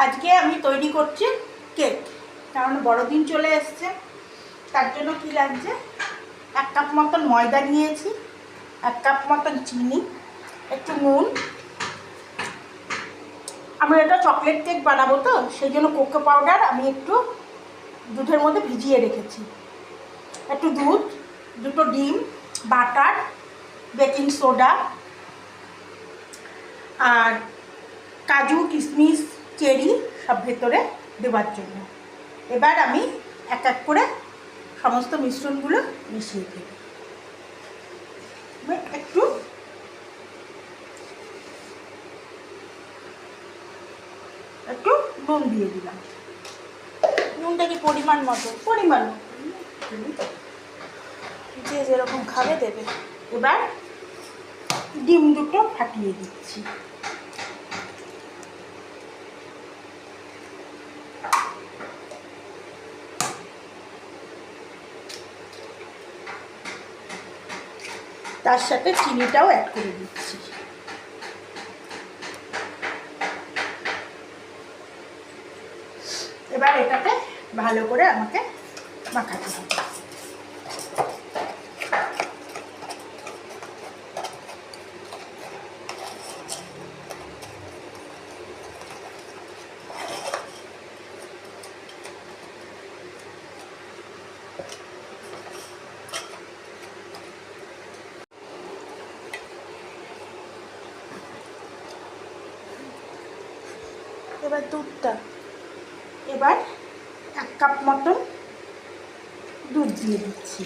আজকে আমি তৈরি করছি কেক। কারণ বড়দিন চলে এসছে, তার জন্য কি লাগছে? এক কাপ মতন ময়দা নিয়েছি, এক কাপ মতন চিনি, একটু নুন। আমি এটা চকলেট কেক বানাবো তো, সেই জন্য কোকো পাউডার আমি একটু দুধের মধ্যে ভিজিয়ে রেখেছি। একটু দুধ, দুটো ডিম, বাটার, বেকিং সোডা, আর কাজু, কিশমিশ চেরি সব ভেতরে দেওয়ার জন্য। এবার আমি এক এক করে সমস্ত মিশ্রণগুলো মিশিয়ে দেব। একটু একটু নুন দিয়ে দিলাম। নুনটা কি পরিমাণ মতো? পরিমাণ। যে যেরকম খাবে দেবে। এবার ডিম দুটো ফাটিয়ে দিচ্ছি। তার সাথে চিনিটাও অ্যাড করে দিচ্ছি। এবার এটাকে ভালো করে আমাকে মাখাতে হবে। এবার দুধটা। এবার এক কাপ মতন দুধ দিয়ে দিচ্ছি।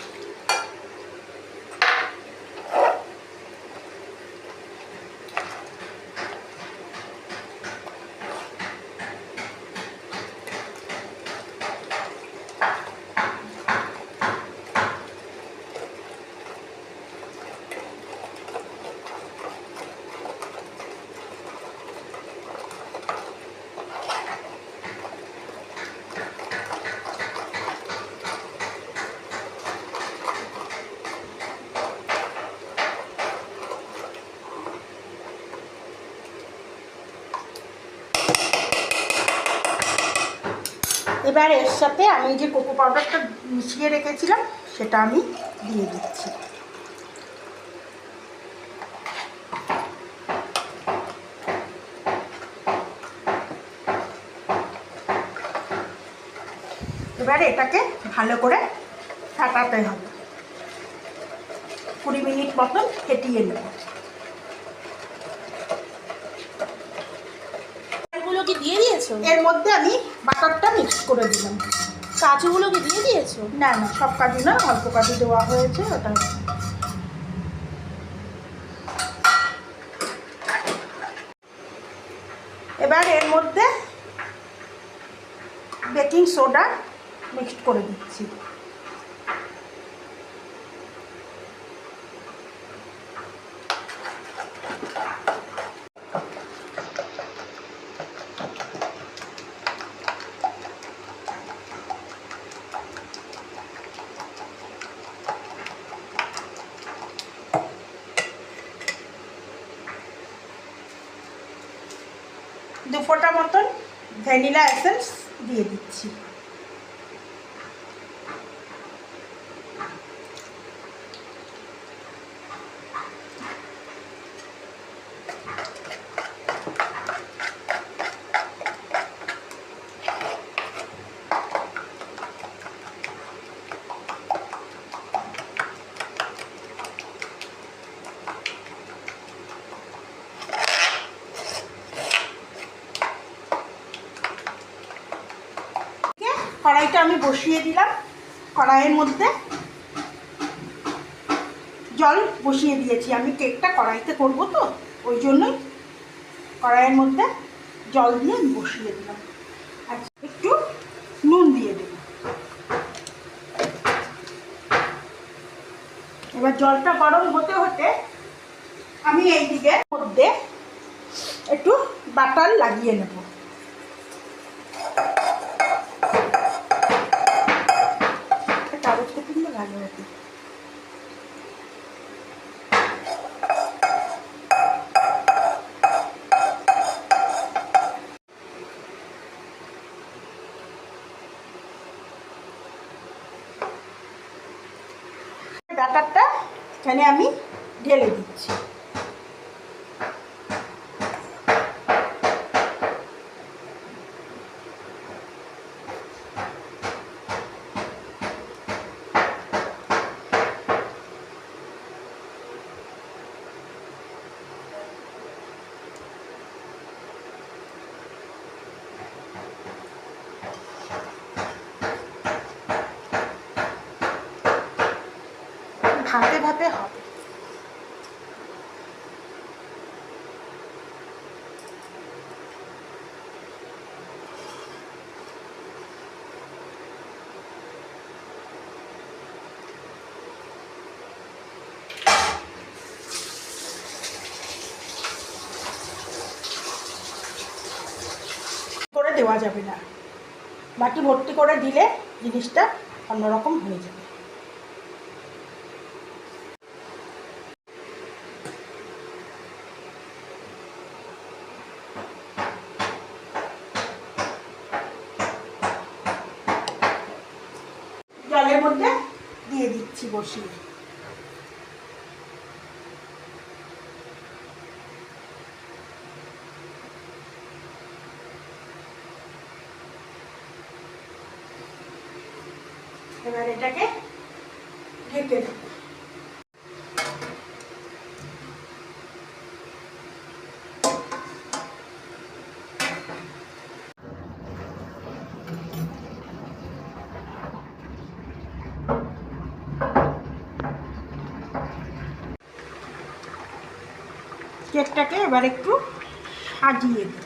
এবার এর সাথে আমি যে কোকো পাউডারটা মিশিয়ে রেখেছিলাম, সেটা আমি দিয়ে দিচ্ছি। এবার এটাকে ভালো করে ফাটাতে হবে। কুড়ি মিনিট মতন ফেটিয়ে নেব এগুলো কি দিয়ে দিয়েছ এর মধ্যে আমি বাটারটা মিক্স করে দিলাম। কাজুগুলো কি দিয়ে দিয়েছ? না না সব কাজু না অল্প কাজু দেওয়া হয়েছে ওটা। এবার এর মধ্যে বেকিং সোডা মিক্সড করে দিচ্ছি। দু ফোঁটা মতন ভ্যানিলা এসেন্স দিয়ে দিচ্ছি দিয়ে কড়াইটা আমি বসিয়ে দিলাম, কড়াইয়ের মধ্যে জল বসিয়ে দিয়েছি। আমি কেকটা কড়াইতে করব তো, ওই জন্যই কড়াইয়ের মধ্যে জল দিয়ে বসিয়ে দিলাম। আর একটু নুন দিয়ে দেব এবার জলটা গরম হতে হতে আমি এই দিকে মধ্যে একটু বাটার লাগিয়ে নেব। লাগে ওকে ব্যাটারটা এখানে আমি ঢেলে দিচ্ছি। ভাপে ভাপে হবে। করে দেওয়া যাবে না। বাটি ভর্তি করে দিলে জিনিসটা অন্যরকম হয়ে যাবে। জলের মধ্যে দিয়ে দিচ্ছি বসিয়ে। এবার এটাকে ঢেকে দেবো কেকটাকে এবার একটু সাজিয়ে দিচ্ছি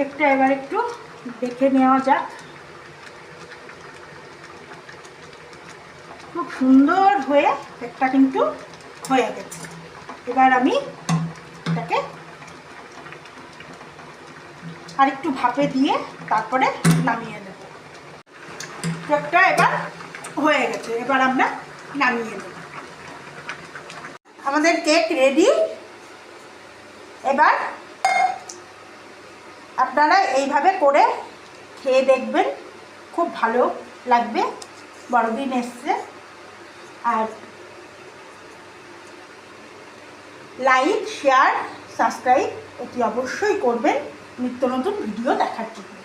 কেকটা এবার একটু দেখে নেওয়া যাক। খুব সুন্দর হয়ে কেকটা কিন্তু হয়ে গেছে। এবার আমি এটাকে আরেকটু ভাপে দিয়ে তারপরে নামিয়ে নেব। কেকটা এবার হয়ে গেছে, এবার আমরা নামিয়ে নেব। আমাদের কেক রেডি। এবার আপনারা এইভাবে করে খেয়ে দেখবেন। খুব ভালো লাগবে। বড়দিন এসছে। আর লাইক, শেয়ার, সাবস্ক্রাইব অতি অবশ্যই করবেন। নিত্য নতুন ভিডিও দেখার জন্য।